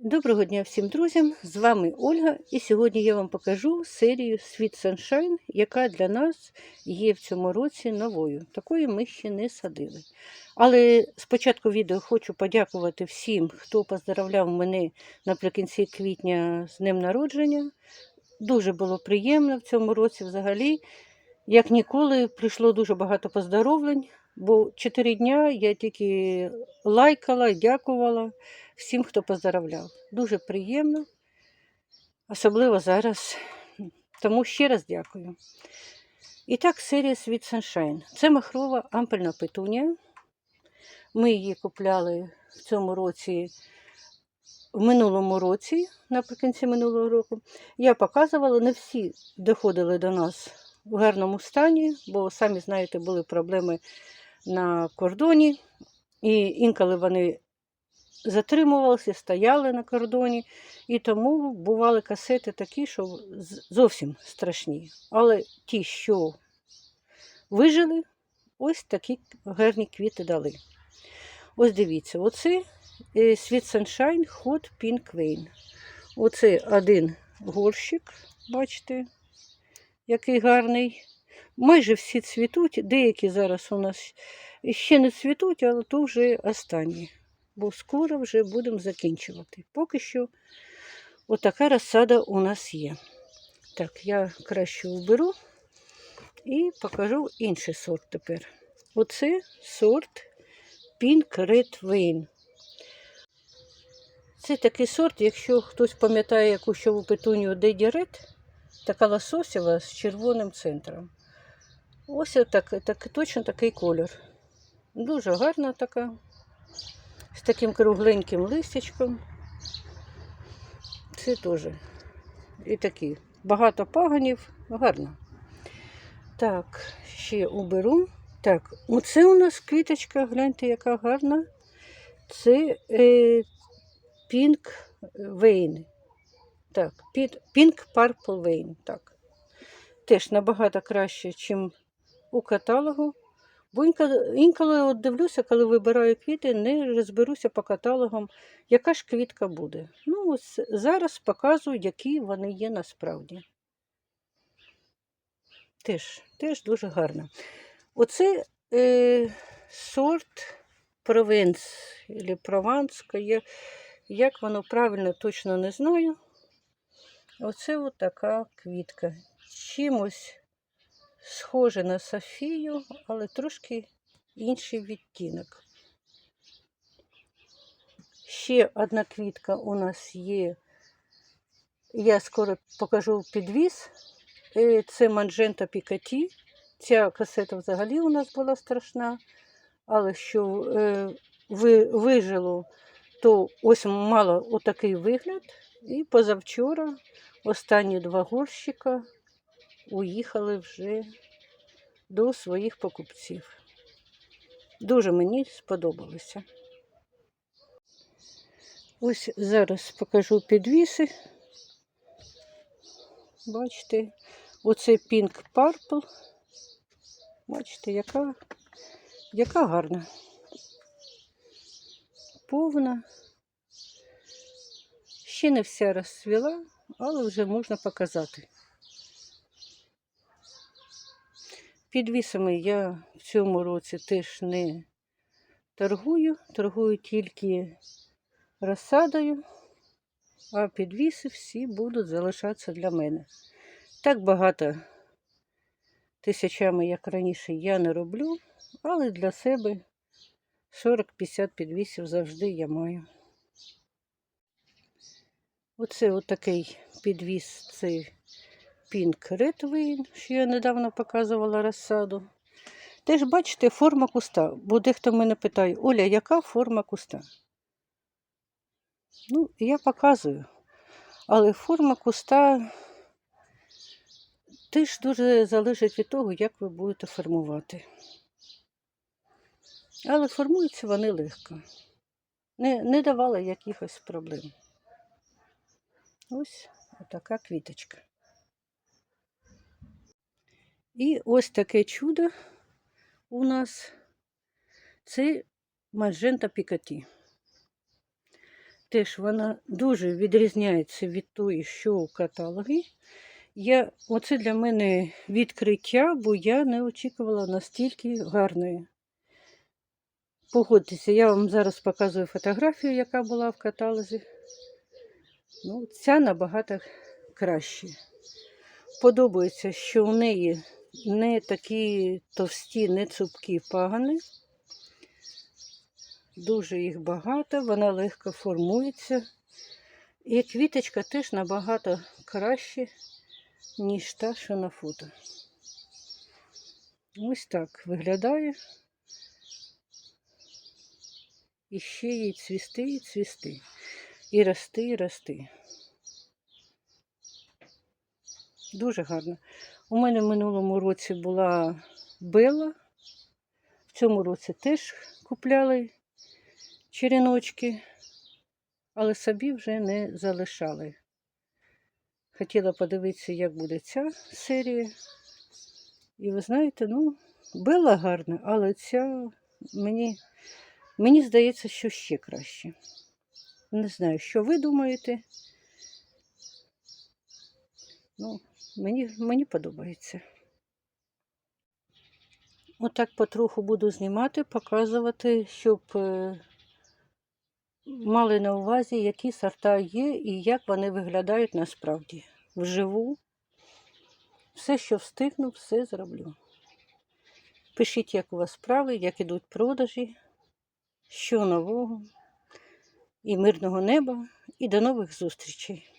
Доброго дня всім друзям! З вами Ольга, і сьогодні я вам покажу серію Sweet Sunshine, яка для нас є в цьому році новою. Такої ми ще не садили. Але спочатку відео хочу подякувати всім, хто поздравляв мене наприкінці квітня з днем народження. Дуже було приємно в цьому році взагалі. Як ніколи, прийшло дуже багато поздоровлень, бо чотири дня я тільки лайкала, дякувала всім, хто поздоровляв. Дуже приємно, особливо зараз. Тому ще раз дякую. І так, серія Sweet Sunshine. Це махрова ампельна петунія. Ми її купляли в цьому році, в минулому році, наприкінці минулого року. Я показувала, не всі доходили до нас в гарному стані, бо самі знаєте, були проблеми на кордоні, і інколи вони затримувалися, стояли на кордоні, і тому бували касети такі, що зовсім страшні. Але ті, що вижили, ось такі гарні квіти дали. Ось дивіться, оце е, Sweet Sunshine Hot Pink Vein. Оце один горщик, бачите, який гарний. Майже всі цвітуть, деякі зараз у нас ще не цвітуть, але то вже останні бо скоро вже будемо закінчувати. Поки що отака розсада у нас є. Так, я краще уберу і покажу інший сорт тепер. Оце сорт Pink Red Vein. Це такий сорт, якщо хтось пам'ятає яку щову петунію Деді Red, така лососєва з червоним центром. Ось так, так, точно такий колір. Дуже гарна така з таким кругленьким листячком. Це теж і такі. Багато паганів, гарно. Так, ще уберу. Так, оце у нас квіточка, гляньте, яка гарна. Це е, Pink Vein. Так, Pink Purple Vein. Так. Теж набагато краще, ніж у каталогу. Бо інколи, от дивлюся, коли вибираю квіти, не розберуся по каталогам, яка ж квітка буде. Ну, ось зараз показую, які вони є насправді. Теж, теж дуже гарно. Оце е, сорт Провенс або Прованська. Як воно правильно точно не знаю. Оце от така квітка. Чимось схоже на Софію, але трошки інший відтінок. Ще одна квітка у нас є. Я скоро покажу підвіз. Е, Це Манджента Пікаті. Ця касета взагалі у нас була страшна, але що е, вижило, то ось мала отакий вигляд. І позавчора останні два горщика уїхали вже до своїх покупців. Дуже мені сподобалося. Ось зараз покажу підвіси. Бачите, оце Pink Purple. Бачите, яка, яка гарна. Повна. Ще не вся розцвіла, але вже можна показати. Підвісами я в цьому році теж не торгую, торгую тільки розсадою, а підвіси всі будуть залишатися для мене. Так багато тисячами, як раніше, я не роблю, але для себе 40-50 підвісів завжди я маю. Оце отакий підвіс цей Red Vein, що я недавно показувала розсаду. Теж бачите, форма куста. Бо дехто мене питає, Оля, яка форма куста? Ну, я показую. Але форма куста теж дуже залежить від того, як ви будете формувати. Але формуються вони легко. Не, не давала якихось проблем. Ось така квіточка. І ось таке чудо у нас це Маджента Пікаті. Теж вона дуже відрізняється від тої, що у каталогі. Я, оце для мене відкриття, бо я не очікувала настільки гарної. Погодьтеся, я вам зараз показую фотографію, яка була в каталозі. Ну, ця набагато краще. Подобається, що у неї не такі товсті, не цупкі пагани. Дуже їх багато, вона легко формується. І квіточка теж набагато краще, ніж та, що на фото. Ось так виглядає. І ще їй цвісти і цвісти. І рости, і рости. Дуже гарно. У мене в минулому році була Бела. В цьому році теж купляли череночки, але собі вже не залишали. Хотіла подивитися, як буде ця серія. І ви знаєте, ну, Бела гарна, але ця мені, мені здається, що ще краще. Не знаю, що ви думаєте. Ну, мені, мені подобається. Отак потроху буду знімати, показувати, щоб е, мали на увазі, які сорта є і як вони виглядають насправді. Вживу. Все, що встигну, все зроблю. Пишіть, як у вас справи, як ідуть продажі, що нового. І мирного неба, і до нових зустрічей.